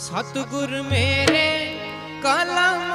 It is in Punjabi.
ਸਤਿਗੁਰ ਮੇਰੇ ਕਲਮ